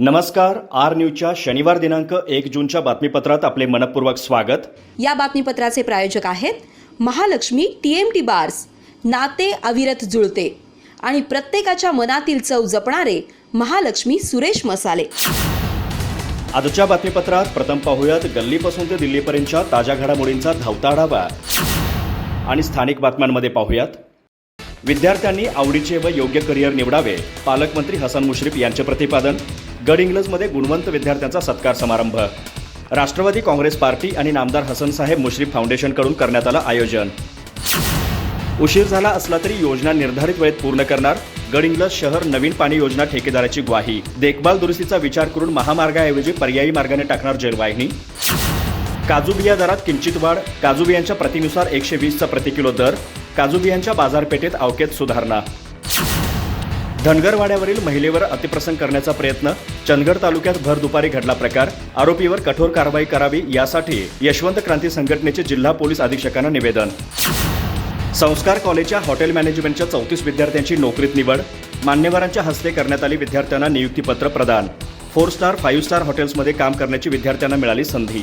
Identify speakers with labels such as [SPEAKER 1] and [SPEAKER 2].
[SPEAKER 1] नमस्कार आर न्यूजच्या शनिवार दिनांक एक जूनच्या बातमीपत्रात आपले मनपूर्वक स्वागत.
[SPEAKER 2] या बातमीपत्राचे प्रायोजक आहेत Mahalaxmi T M T bars नाते अविरत जुळते आणि प्रत्येकाच्या मनातील चव जपणारे महालक्ष्मी सुरेश मसाले.
[SPEAKER 1] आजच्या बातमीपत्रात प्रथम पाहूयात गल्लीपासून ते दिल्लीपर्यंतच्या ताज्या घडामोडींचा धावता आढावा. आणि स्थानिक बातम्यांमध्ये पाहूयात. विद्यार्थ्यांनी आवडीचे व योग्य करिअर निवडावे पालकमंत्री हसन मुश्रीफ यांचे प्रतिपादन. गड इंग्लजमध्ये गुणवंत विद्यार्थ्यांचा सत्कार समारंभ. राष्ट्रवादी काँग्रेस पार्टी आणि नामदार हसन साहेब मुश्रीफ फाउंडेशनकडून करण्यात आलं आयोजन. उशीर झाला असला तरी योजना निर्धारित वेळेत पूर्ण करणार गडिंग्लज शहर नवीन पाणी योजना ठेकेदाराची ग्वाही. देखभाल दुरुस्तीचा विचार करून महामार्गाऐवजी पर्यायी मार्गाने टाकणार जलवाहिनी. काजू बिया दरात किंचित वाढ काजू बियांच्या प्रतिनुसार एकशे वीसचा प्रति किलो दर काजू बियांच्या बाजारपेठेत अवकेत सुधारणा. धनगरवाड्यावरील महिलेवर अतिप्रसंग करण्याचा प्रयत्न चंदगड तालुक्यात भर दुपारी घडला प्रकार आरोपीवर कठोर कारवाई करावी यासाठी यशवंत क्रांती संघटनेचे जिल्हा पोलीस अधीक्षकांना निवेदन. संस्कार कॉलेजच्या हॉटेल मॅनेजमेंटच्या चौतीस विद्यार्थ्यांची नोकरीत निवड मान्यवरांच्या हस्ते करण्यात आली विद्यार्थ्यांना नियुक्तीपत्र प्रदान. फोर स्टार फाईव्ह स्टार हॉटेल्समध्ये काम करण्याची विद्यार्थ्यांना मिळाली संधी.